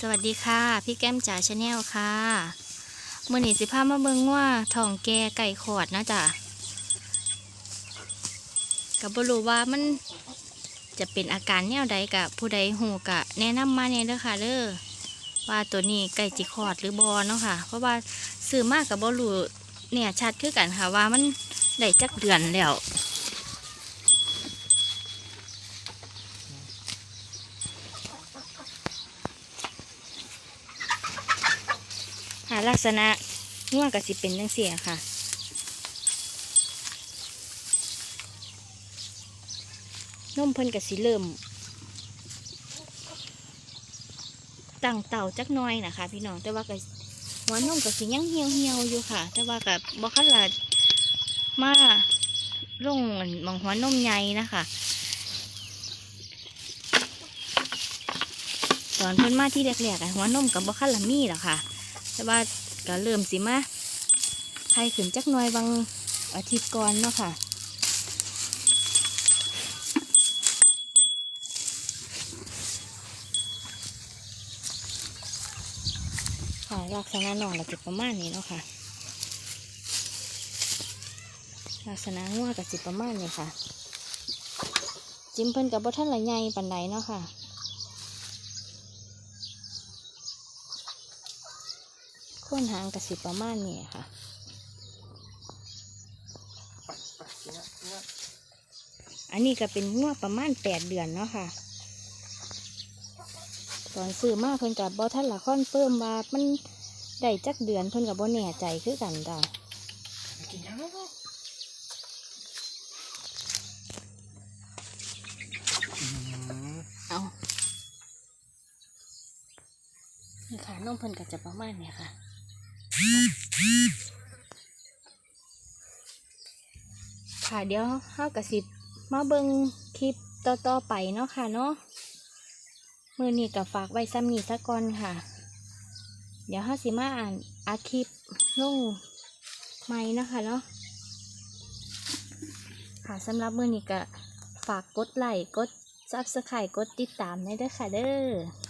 สวัสดีค่ะ พี่แก้มจ๋าชาแนลค่ะมื่อนี้สิพามาเบิงว่าทองแกไก่ขอดนะจ๊ะกับบรูว่ามันจะเป็นอาการแนวใดกับผู้ใดหูกะแนะนำมาเนี่ยเด้อค่ะเด้อว่าตัวนี้ไก่จิขอดหรือบอเนาะค่ะ เพราะว่าซื้อมากกับบรูเนี่ยชัดคือกันค่ะว่ามันได้จักเดือนแล้ว ค่ะลักษณะง่วงกับสิเป็นจังเสียค่ะ นมเพิ่นกับสิเริ่ม ตั้งเต่าจักน้อยนะคะ พี่น้องแต่ว่ากับหัวนมกับสิยังเหี่ยวเหี่ยวอยู่ค่ะ แต่ว่ากับบอคันละมาลงอันหมองหัวนมใหญ่นะคะตอนเพิ่นมาที่แรกๆอหัวนมกับบอคันละมีหรอค่ะ แต่ว่าก็เริ่มสิมาไข่ขึ้นจักหน่อยบางอาทิตย์ก่อนเนาะค่ะค่ะลักษณะน้องเราจะประมาณนี้เนาะค่ะลักษณะงัวกับสิประมาณนี้ค่ะ จิ้มเพิ่นกับบ่ท่านละใหญ่ปันใดเนาะค่ะ ค้นหางกระสิประมาณนี้ค่ะอันนี้ก็เป็นงวดประมาณแปดเดือนเนาะค่ะ ตอนซื้อมาเพิ่นกับบอท่านละคอนเฟิร์มว่ามันได้จักเดือนเพิ่นกับบ่แน่ใจคือกันจ้ะกินยังไงเอานี่ค่ะนมเพิ่นก็จะประมาณนี้ค่ะ ค่ะเดี๋ยวเฮากระสิบมาเบิงคลิปต่อๆไปเนาะค่ะเนาะมือนี้กับฝากไว้ซ้ำนี้ซะก่อนค่ะ เดี๋ยวเฮาสิมาอ่านอาคลิปลงใหม่นะคะเนาะค่ะสำหรับมือนี้ก็ฝากกดไลค์กดซับสไครต์กดติดตามได้ด้วยค่ะเด้อ